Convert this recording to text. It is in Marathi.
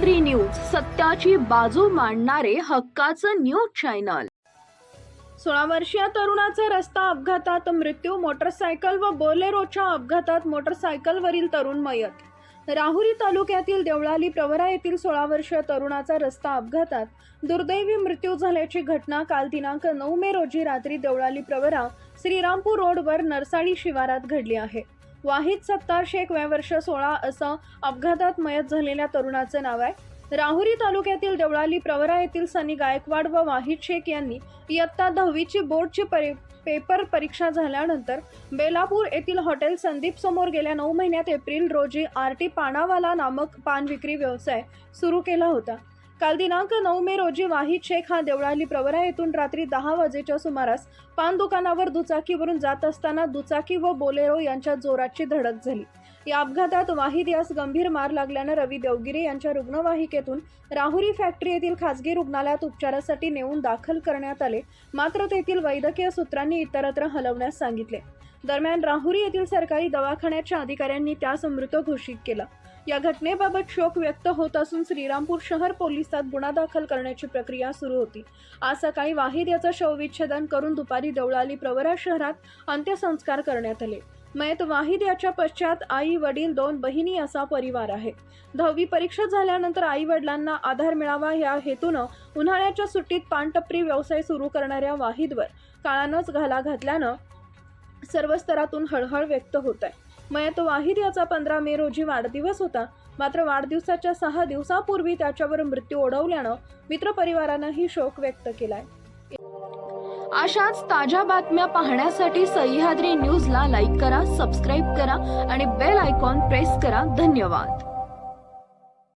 थ्री न्यूज सत्याची बाजू मांडणारे हक्काचं न्यूज चॅनल. सोळा वर्षीय तरुणाचा रस्ता अपघातात मृत्यू मोटरसायकल व बोलेरोच्या अपघातात मोटरसायकलवरील तरुण मयत. राहुरी तालुक्यातील देवळाली प्रवरा येथील सोळा वर्षीय तरुणाचा रस्ता अपघातात दुर्दैवी मृत्यू झाल्याची घटना काल दिनांक नऊ मे रोजी रात्री देवळाली प्रवरा श्रीरामपूर रोडवर नरसाळी शिवारात घडली आहे. वाहिद सत्तार शेख वय वर्ष सोळा असं अपघातात मयत झालेल्या तरुणाचं नाव आहे. राहुरी तालुक्यातील देवळाली प्रवरा येथील सनी गायकवाड व वाहिद शेख यांनी इयत्ता दहावीची बोर्डची परी पेपर परीक्षा झाल्यानंतर बेलापूर येथील हॉटेल संदीप समोर गेल्या नऊ महिन्यात एप्रिल रोजी आर टी पानावाला नामक पान विक्री व्यवसाय सुरू केला होता. काल दिनांक नऊ मे रोजी वाहिद शेख हा देवळाली प्रवरा येथून रात्री दहा वाजेच्या सुमारास पान दुकानावर दुचाकीवरून जात असताना दुचाकी व बोलेरो यांच्या जोराची धडक झाली. या अपघातात वाहिद यास गंभीर मार लागल्यानं रवी देवगिरे यांच्या रुग्णवाहिकेतून राहुरी फॅक्टरी येथील खासगी रुग्णालयात उपचारासाठी नेऊन दाखल करण्यात आले. मात्र तेथील वैद्यकीय सूत्रांनी इतरत्र हलवण्यास सांगितले. दरम्यान राहुरी येथील सरकारी दवाखान्याच्या अधिकाऱ्यांनी त्यास मृत घोषित केला. या घटनेबाबत शोक व्यक्त होत असून श्रीरामपूर शहर पोलिसात गुन्हा दाखल करण्याची प्रक्रिया सुरू होती. आज सकाळी वाहिद याचं शवविच्छेदन करून दुपारी देवळाली प्रवरा शहरात अंत्यसंस्कार करण्यात आले. मयत वाहिद याच्या पश्चात आई वडील दोन बहिणी असा परिवार आहे. दहावी परीक्षा झाल्यानंतर आई वडिलांना आधार मिळावा या हेतूनं उन्हाळ्याच्या सुट्टीत पानटपरी व्यवसाय सुरू करणाऱ्या वाहिदवर काळानंच घाला घातल्यानं सर्व स्तरातून हळहळ व्यक्त होत आहे. मयत वाहिद याचा पंधरा मे रोजी वाढदिवस होता. मात्र वाढदिवसाच्या सहा दिवसापूर्वी त्याच्यावर मृत्यू ओढवल्यानं मित्रपरिवारानंही शोक व्यक्त केलाय. अशाच ताज्या बातम्या पाहण्यासाठी सह्याद्री न्यूजला लाईक करा सबस्क्राईब करा आणि बेल आयकॉन प्रेस करा. धन्यवाद.